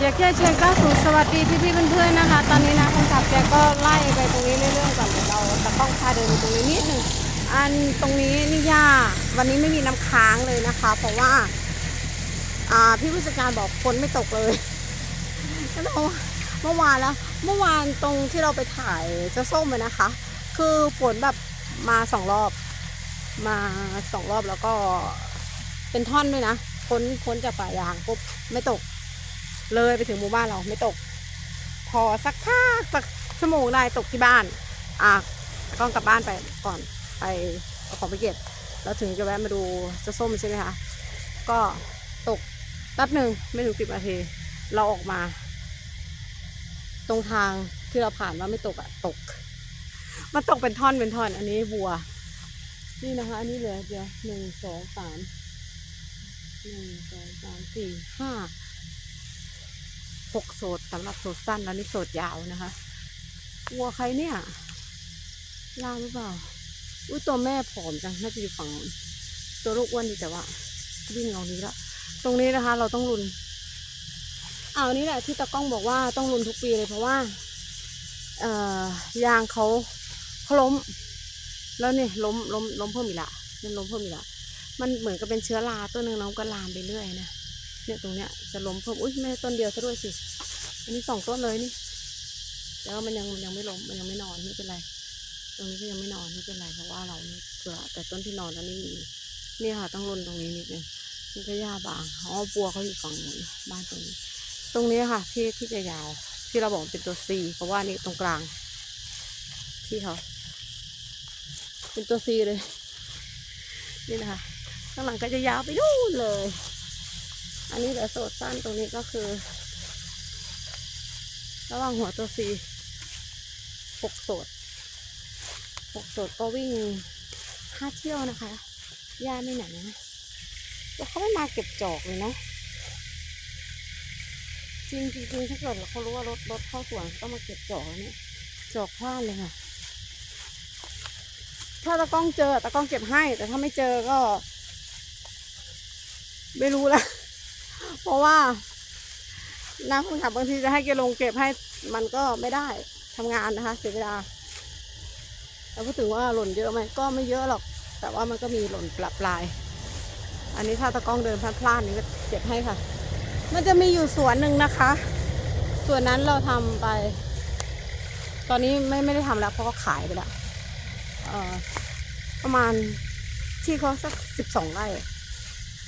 อยากจะเชิญก้าสู่สวัสดีพี่พี่เพื่อนๆนะคะ ตอนนี้นะคนขับแกก็ไล่ไปตรงนี้เรื่อยๆก่อนเดี๋ยวเราตะต้องพาเดินตรงนี้นิดหนึ่งอันตรงนี้นี่ย่าวันนี้ไม่มีน้ำค้างเลยนะคะ เพราะว่าอ่าพี่ผู้จัดการบอกฝนไม่ตกเลยก็ต้องเมื่อวานแล้ว เมื่อวานตรงที่เราไปถ่ายเจ้าส้มเลยนะคะ คือฝนแบบมาสองรอบ มาสองรอบแล้วก็เป็นท่อนด้วยนะพ้นพ้นจากป่ายางปุ๊บไม่ตก เลยไปถึงหมู่บ้านเราไม่ตก พอสักพักสักชั่วโมงได้ตกที่บ้าน อะก็กลับบ้านไปก่อนไปเอาของไปเก็บแล้วถึงจะแวะมาดูเจ้าส้มใช่ไหมคะ ก็ตกแป๊บหนึ่งไม่ถึงสิบนาที เราออกมา ตรงทางที่เราผ่านว่าไม่ตกอะตก มันตกเป็นท่อนเป็นท่อน อันนี้บัว นี่นะคะ อันนี้เหลือเดี๋ยวหนึ่งสองสามหนึ่งสองสามสี่ห้า หกโสดสำหรับโสดสั้นแล้วนี่โสดยาวนะคะวัวใครเนี่ยล่าหรือเปล่าอุ้ยตัวแม่ผอมจังน่าจะอยู่ฝั่งนู้นตัวลูกอ้วนดีแต่ว่าวิ่งเอานี้ละตรงนี้นะคะ เราต้องรุนเอานี่แหละที่ตากล้องบอกว่าต้องรุนทุกปีเลยเพราะว่าเอ่อยางเขาเขาล้ม แล้วเนี่ยล้มล้มล้มเพิ่มอีกละเนี่ยล้มเพิ่มอีกละมันเหมือนกับเป็นเชื้อราตัวหนึ่งน้องก็ลามไปเรื่อยนะ เนี่ยตรงเนี้ยจะล้มเพิ่มอุ้ยไม่ต้นเดียวซะด้วยสิอันนี้สองต้นเลยนี่แต่ว่ามันยังมันยังไม่ล้มมันยังไม่นอนไม่เป็นไร ตรงนี้ก็ยังไม่นอนไม่เป็นไรเพราะว่าเราเผื่อแต่ต้นที่นอนแล้วนี่มีเนี่ยค่ะต้องรนตรงนี้นิดนึงนี่ก็หญ้าบางอ๋อบัวเขาอยู่ฝั่งนู้นบ้านตรงนี้ ตรงนี้ค่ะ ที่ที่จะยาว ที่เราบอกเป็นตัว C เพราะว่านี่ตรงกลาง ที่เขาเป็นตัว C เลยนี่นะคะข้างหลังก็จะยาวไปนู่นเลย อันนี้เหลือโสดสั้นตรงนี้ก็คือ ระหว่างหัวตัว C หกโสดหกโสดก็วิ่งห้าเที่ยวนะคะย่าไม่หนานะแล้วเขาไม่มาเก็บจอกเลยนะจริงจริงถ้าเกิดเขารู้ว่ารถรถเข้าสวนต้องมาเก็บจอกเนี่ยจอกพลาดเลยค่ะ ถ้าตะกล้องเจอตะกล้องเก็บให้ แต่ถ้าไม่เจอก็ ไม่รู้ละ เพราะว่านักคนขับบางทีจะให้แกลงเก็บให้มันก็ไม่ได้ทำงานนะคะ เสียเวลาแล้วพูดถึงว่าหล่นเยอะไหมก็ไม่เยอะหรอก แต่ว่ามันก็มีหล่นปลับปลาย อันนี้ถ้าตะกล้องเดินพลาดๆนี่ก็เก็บให้ค่ะ มันจะมีอยู่สวนหนึ่งนะคะ ส่วนนั้นเราทำไป ตอนนี้ไม่ไม่ได้ทำแล้วเพราะเขาขายไปแล้วประมาณที่เขาสักสิบสองไร่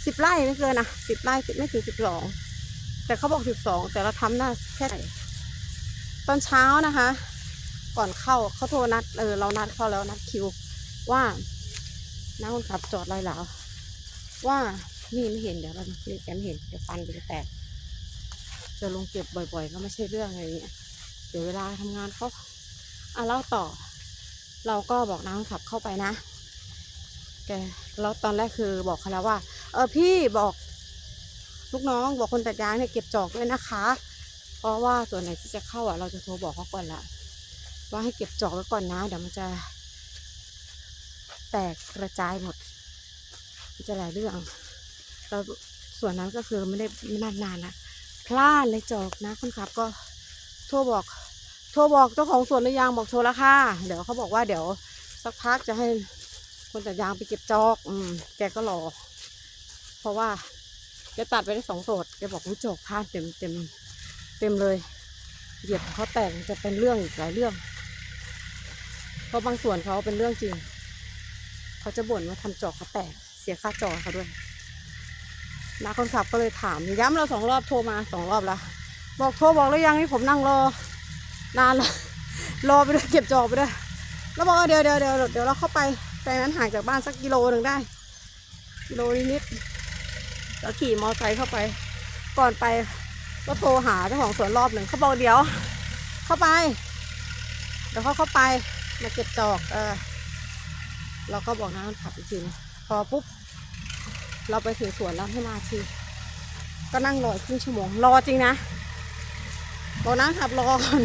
สิบไร่ไม่เกินนะสิบไร่10ไม่ถึงสิบสองแต่เขาบอกสิบสองแต่เราทำหน้าแค่ไหนตอนเช้านะคะ ก่อนเข้าเขาโทรนัดเออเรานัดเขาแล้วนัดคิว ว่าน้าคนขับจอดไรเหลาว่านี่ไม่เห็นเดี๋ยวเรานี่แกไม่เห็นเดี๋ยวฟันไปจะแตกจะลงเก็บบ่อยๆ ก็ไม่ใช่เรื่องอะไรเงี้ยเดี๋ยวเวลาทำงานเขาอะเล่าต่อ เราก็บอกน้าคนขับเข้าไปนะแกแล้วตอนแรกคือบอกเขาแล้วว่า เออพี่บอกลูกน้องบอกคนตัดยางเนี่ยเก็บจอกด้วยนะคะ เพราะว่าส่วนไหนที่จะเข้าอะเราจะโทรบอกเขาก่อนละว่าให้เก็บจอกไว้ก่อนนะ เดี๋ยวมันจะ แตกกระจายหมด มันจะหลายเรื่องแล้วส่วนนั้นก็คือไม่ได้ไม่นานนานนะพลาดเลยจอกนะคนขับก็โทรบอก โทรบอกเจ้าของสวนหรือยังบอกโทรแล้วค่ะ เดี๋ยวเขาบอกว่าเดี๋ยวสักพักจะให้คนตัดยางไปเก็บจอก อืม แกก็รอ เพราะว่าแกตัดไปได้สองโสดแกบอกว่าจกพลาดเต็มเต็มเต็มเลย เหยียบเขาแตกจะเป็นเรื่องอีกหลายเรื่อง เพราะบางส่วนเขาเป็นเรื่องจริง เขาจะบ่นว่าทำจอกเขาแตกเสียค่าจอเขาด้วยนาคนขับก็เลยถามย้ำเราสองรอบโทรมาสองรอบล้วบอกโทรบอกแล้วยังนี่ผมนั่งรอนานละรอไปด้วยเก็บจอกไปด้วยแล้วบอกว่าเดี๋ยวเดี๋ยวเดี๋ยวเดี๋ยวเราเข้าไปแต่นั้นห่างจากบ้านสักกิโลหนึ่งได้กิโลนิด แล้วขี่มอเตอร์ไซค์เข้าไป ก่อนไปก็โทรหาเจ้าของสวนรอบหนึ่งเขาบอกเดี๋ยว เข้าไป เดี๋ยวเขาเข้าไปมาเก็บจอก เออเราก็บอกน้าขับอีกทีนะพอปุ๊บ เราไปถึงสวนแล้วให้มาที ก็นั่งรอครึ่งชั่วโมงรอจริงนะบอกน้าขับรอก่อน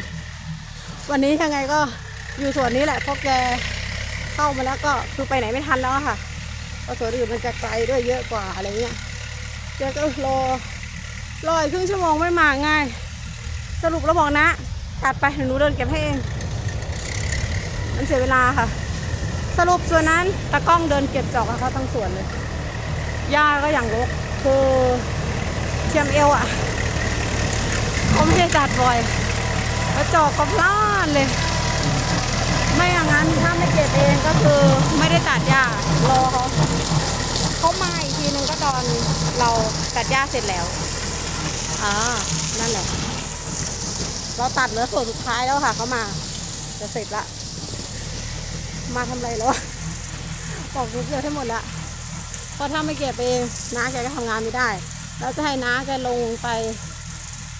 วันนี้ยังไงก็อยู่สวนนี้แหละเพราะแกเข้ามาแล้วก็คือไปไหนไม่ทันแล้วค่ะเพราะสวนอื่นมันจะไกลด้วยเยอะกว่าอะไรเงี้ย แกก็รอรออีกครึ่งชั่วโมงไม่มาง่าย สรุปแล้วบอกนะ ตัดไปหนูเดินเก็บให้เอง มันเสียเวลาค่ะ สรุปส่วนนั้นตากล้องเดินเก็บจอกเขาทั้งสวนเลยหญ้าก็อย่างรกคือเทียมเอวอะเขาไม่ได้ตัดบ่อยแล้วจอกก็พลาดเลย ไม่อย่างนั้นถ้าไม่เก็บเองก็คือไม่ได้ตัดหญ้ารอเขา เขามาอีกทีนึงก็ตอนเราตัดหญ้าเสร็จแล้วอ่านั่นแหละ เราตัดเหลือส่วนสุดท้ายแล้วค่ะเขามา จะเสร็จละ มาทำอะไรแล้วอบอกรู้เพื่องให้หมดละเพราะถ้าไม่เก็บเองน้าแกก็ทำงานไม่ได้แล้วจะให้น้าแกลงไป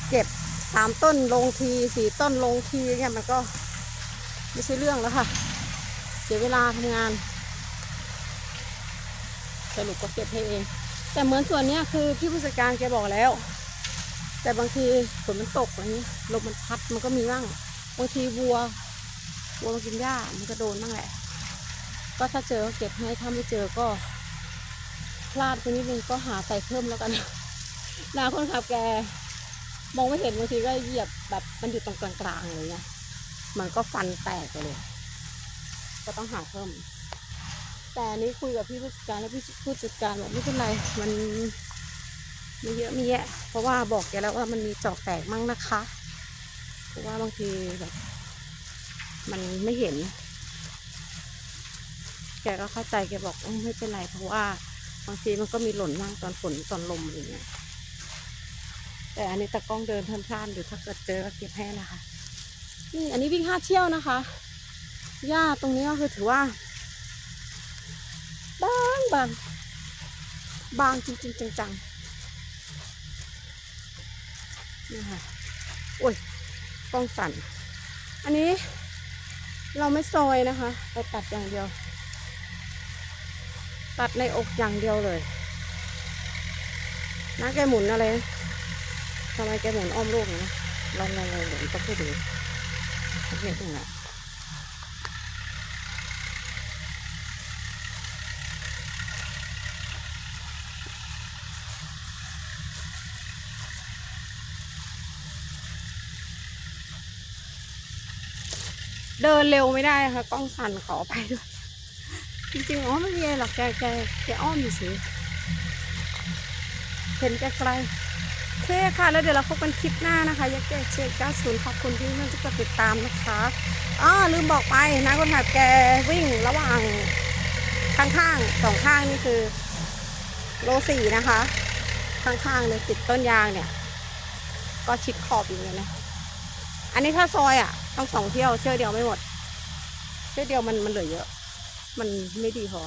เก็บสามต้นลงทีสี่ต้นลงทีเนี่ยมันก็ ไม่ใช่เรื่องแล้วค่ะ เสียเวลาทำงาน สรุปก็เก็บให้เอง แต่เหมือนส่วนเนี้ยคือพี่ผู้จัดการแกบอกแล้ว แต่บางทีฝนมันตกอะไรเงี้ลมมันพัดมันก็มีบ้างบางทีวัววัวมากินหญ้ามันก็โดนบ้างแหละ ก็ถ้าเจอก็เก็บให้ถ้าไม่เจอก็พลาดไปนิดนึงก็หาใส่เพิ่มแล้วกันนาคนขับแกมองไม่เห็นบางทีก็เหยียบแบบมันอยู่ตรงกลางๆอะไรเงี้ยมันก็ฟันแตกไปเลย ก็ต้องหาเพิ่ม แต่อันนี้คุยกับพี่ผู้จัดการแล้วพี่ผู้จัดการบอกไม่เป็นไรมันมีเยอะมีแยะ เพราะว่าบอกแกแล้วว่ามันมีจอกแตกมั่งนะคะ เพราะว่าบางทีแบบมันไม่เห็น แกก็เข้าใจแกบอกไม่เป็นไรเพราะว่าบางทีมันก็มีหล่นบ้างตอนฝนตอนลมอะไรเงี้ย แต่อันนี้ตะกล้องเดินพล่านๆอยู่ถ้าเกิดเจอก็เก็บให้นะคะ นี่อันนี้วิ่งห้าเที่ยวนะคะ หญ้าตรงนี้ก็คือถือว่า บางบาง บางจริง ๆ จังๆนี่ค่ะโอ้ยกล้องสั่น อันนี้เราไม่ซอยนะคะเราตัดอย่างเดียว ตัดในอกอย่างเดียวเลยนะแกหมุนอะไรทำไมแกหมุนอ้อมโลกนะลองลองลองเดี๋ยวต้องไปดูโอเคตรงไหน เดินเร็วไม่ได้ค่ะกล้องสั่นขอไปด้วย จริงๆอ๋อไม่มีอะไรหรอกแกแกแกอ้อมอยู่สิเห็นไกลๆโอเคค่ะ แล้วเดี๋ยวเราพบกันคลิปหน้านะคะยักษ์แกเชียร์ก้าศูนย์ขอบคุณที่น่าจะกดติดตามนะคะอ๋อลืมบอกไปนะคนขับแกวิ่งระหว่างข้างๆสองข้างนี่คือ โลสี่นะคะ ข้างๆเลยติดต้นยางเนี่ย ก็ชิดขอบอยู่เลยนะ อันนี้ถ้าซอยอะต้องสองเที่ยวเที่ยวเดียวไม่หมดเที่ยวเดียวมันมันเหลือเยอะ มันไม่ดีพอ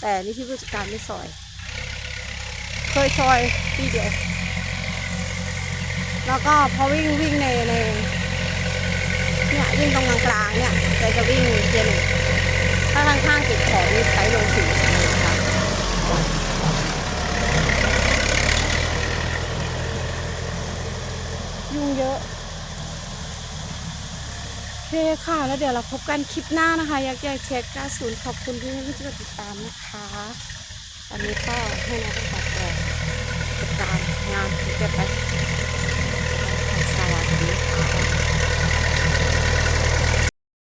แต่นี่พี่ผู้จัดการไม่ซอย เคยซอยทีเดียวแล้วก็พอวิ่งวิ่งในในเนี่ยวิ่งตรงกลางๆเนี่ยแกจะวิ่งเทียร์หนึ่งถ้าข้างๆติดขอบนี่ใช้โลสี่นะคะยุ่งเยอะ โอ เคค่ะ แล้วเดี๋ยวเราพบกันคลิปหน้านะคะ ยักษ์ใหญ่เช็ค90 ขอบคุณที่ที่จะติดตามนะคะตอนนี้ก็ให้น้องตัดต่อติดตามงานที่จะไปสวัสดีค่ะ